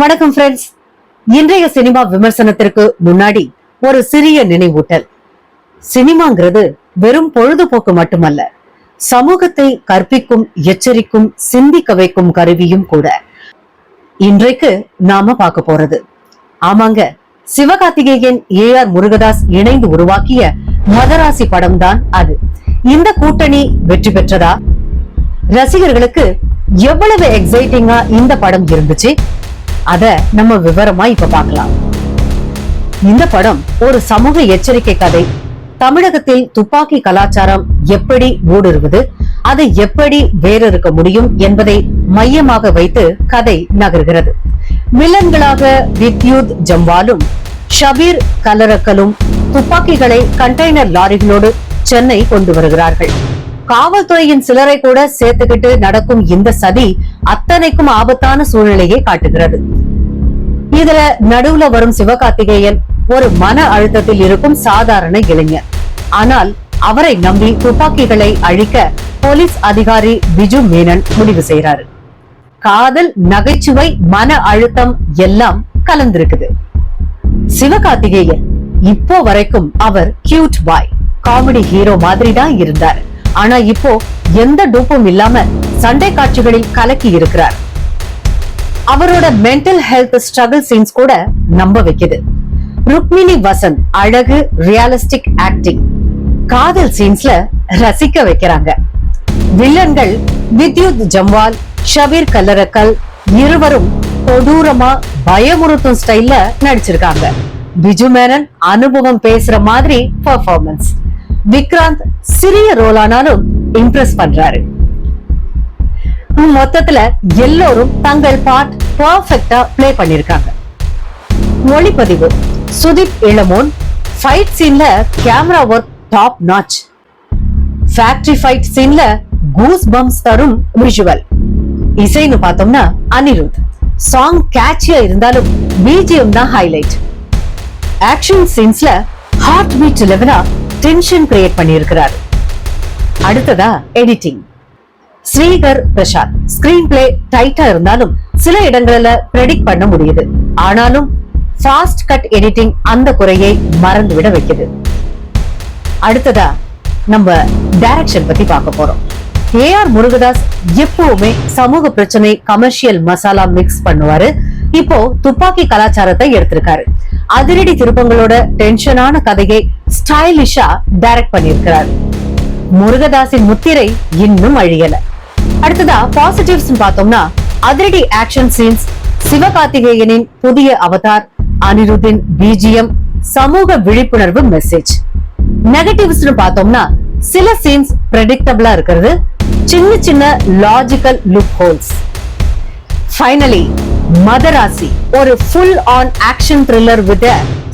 வணக்கம் ஃப்ரெண்ட்ஸ் இன்றைய சினிமா விமர்சனத்திற்கு முன்னாடி ஒரு சிறிய நினைவூட்டல். சினிமாங்கிறது வெறும் பொழுதுபோக்கு மட்டுமல்ல சமூகத்தை கற்பிக்கும் எச்சரிக்கும் சிந்திக்க வைக்கும் கருவியும் கூட. இன்றைக்கு நாம பார்க்க போறது ஆமாங்க சிவகார்த்திகேயன் ஏ ஆர் முருகதாஸ் இணைந்து உருவாக்கிய மதராசி படம் தான் அது. இந்த கூட்டணி வெற்றி பெற்றதா? ரசிகர்களுக்கு எவ்வளவு எக்ஸைட்டிங்கா இந்த படம் இருந்துச்சு? அத நம்ம விவரமா இப்ப பார்க்கலாம் இந்த படம் ஒரு சமூக எச்சரிக்கை கதை. தமிழகத்தில் துப்பாக்கி கலாச்சாரம் எப்படி ஊடுருவது அதை எப்படி வேறறுக்க முடியும் என்பதை மையமாக வைத்து கதை நகர்கிறது. வில்லன்களாக வித்யூத் ஜம்வாலும் ஷபீர் கலரக்கலும் துப்பாக்கிகளை கண்டெய்னர் லாரிகளோடு சென்னை கொண்டு வருகிறார்கள். காவல்துறையின் சிலரை கூட சேர்த்துக்கிட்டு நடக்கும் இந்த சதி அத்தனைக்கும் ஆபத்தான சூழ்நிலையை காட்டுகிறது. இதுல நடுவுல வரும் சிவகார்த்திகேயன் ஒரு மன அழுத்தத்தில் இருக்கும் சாதாரண இளைஞர். ஆனால் அவரை நம்பி துப்பாக்கிகளை அழிக்க போலீஸ் அதிகாரி பிஜு மேனன் முடிவு செய்யறாரு காதல் நகைச்சுவை மன அழுத்தம் எல்லாம் கலந்திருக்குது. சிவகார்த்திகேயன் இப்போ வரைக்கும் அவர் கியூட் பாய் காமெடி ஹீரோ மாதிரி தான் இருந்தார். ஆனா இப்போ எந்த டூப்பும் இல்லாம சண்டை காட்சிகளில் கலக்கி இருக்கிறார். அவரோட மென்டல் ஹெல்த் ஸ்ட்ரகிள் சீன்ஸ் கூட நம்ப வைக்குது. ருக்மிணி வசந்த் அழகு ரியலிஸ்டிக் ஆக்டிங் காதல் சீன்ஸ்ல ரசிக்க வைக்கிறாங்க. வில்லன்கள் வித்யுத் ஜம்வால் ஷபீர் கல்லரக்கல் இருவரும் கொடூரமா பயமுறுத்தும் ஸ்டைல்ல நடிச்சிருக்காங்க. பிஜு மேனன் அனுபவம் பேசுற மாதிரி பெர்ஃபார்மன்ஸ் விக்ராந்த் சிறிய ரோல் ஆனாலும் இம்ப்ரெஸ் பண்றாரு. மொத்தத்துல எல்லோரும் தங்கள் பார்ட் பர்ஃபெக்டா பிளே பண்ணிருக்காங்க. மொழிப்பதிவு சுதீப் இளமோன் ஃபைட் சீன்ல camera work top notch factory fight சீன்ல கூஸ் பம்ஸ் தரும் விஷுவல் இசைன்னு பார்த்தோம்னா அனிருத். சாங் கேட்சியா இருந்தாலும் பிஜிஎம் தான் ஹைலைட் ஆக்ஷன் சீன்ஸ்ல ஹார்ட் பீட் லெவலா டென்ஷன் கிரியேட் பண்ணியிருக்கிறார். அடுத்ததா editing Sreekar Prasad. Screen play டைட்டா இருந்தாலும் சில இடங்கள்ல ப்ரெடிக்ட் பண்ண முடியுது. ஆனாலும் ஃபாஸ்ட் கட் எடிட்டிங் அந்த குறையை மறந்து விட வைக்குது. அடுத்ததா நம்ம டைரக்ஷன் பத்தி பார்க்க போறோம். ஏ ஆர் முருகதாஸ் எப்பவுமே சமூக பிரச்சனை கமர்ஷியல் மசாலா மிக்ஸ் பண்ணுவாரு. இப்போ துப்பாக்கி கலாச்சாரத்தை எடுத்திருக்காரு. அதிரடி திருப்பங்களோட டென்ஷனான கதையை ஸ்டைலிஷா டைரக்ட் பண்ணியிருக்கிறார். முருகதாசின் முத்திரை இன்னும் அழியல. அடுத்ததா பாசிட்டிவ்ஸ் பார்த்தோம்னா அதிரடி ஆக்ஷன் சீன்ஸ் சிவகார்த்திகேயனின் புதிய அவதார் அனிருத்தின் பிஜிஎம் சமூக விழிப்புணர்வு மெசேஜ் நெகட்டிவ்ஸ் பார்த்தோம்னா சில சீன்ஸ் ப்ரெடிக்டபிளா இருக்கிறது சின்ன சின்ன logical look holes finally Madharasi ஒரு full on action thriller with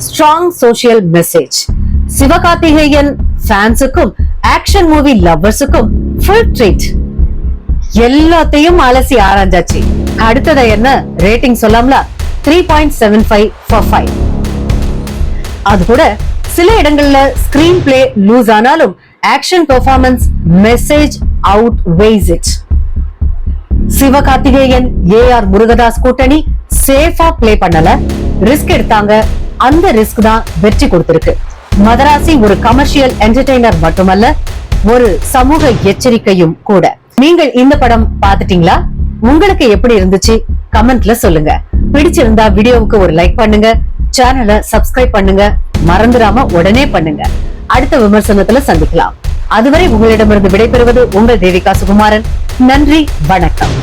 strong social message Sivakarthikeyan ஃபேன்ஸுக்கும் action movie லவ்வர்ஸுக்கும் ஃபுல் ட்ரீட் எல்லாத்தையும் அலசி ஆராய்ஞ்சாச்சு. அடுத்தது என்ன? Rating சொல்லாம்ல? Three point seven five for five அது கூட சில இடங்கள்ல ஸ்கிரீன் பிளே லூஸ் ஆனாலும் action performance message outweighs it Sivakarthikeyan A R Murugadoss கூட்டணி சேஃபா பிளே பண்ணல. ரிஸ்க் எடுத்தாங்க. அந்த ரிஸ்க் தான் வெற்றி கொடுத்திருக்கு. மதராசி ஒரு கமர்ஷியல் என்டர்டெய்னர் மட்டுமல்ல ஒரு சமூக எச்சரிக்கையும் கூட. நீங்கள் இந்த படம் பாத்துட்டீங்களா உங்களுக்கு எப்படி இருந்துச்சு? கமெண்ட்ல சொல்லுங்க. பிடிச்சிருந்தா வீடியோவுக்கு ஒரு லைக் பண்ணுங்க. சேனலை சப்ஸ்கிரைப் பண்ணுங்க. மறந்துடாம உடனே பண்ணுங்க. அடுத்த விமர்சனத்துல சந்திக்கலாம். அதுவரை உங்களிடமிருந்து விடைபெறுவது உங்கள் தேவிகா சுகுமாரன். நன்றி வணக்கம்.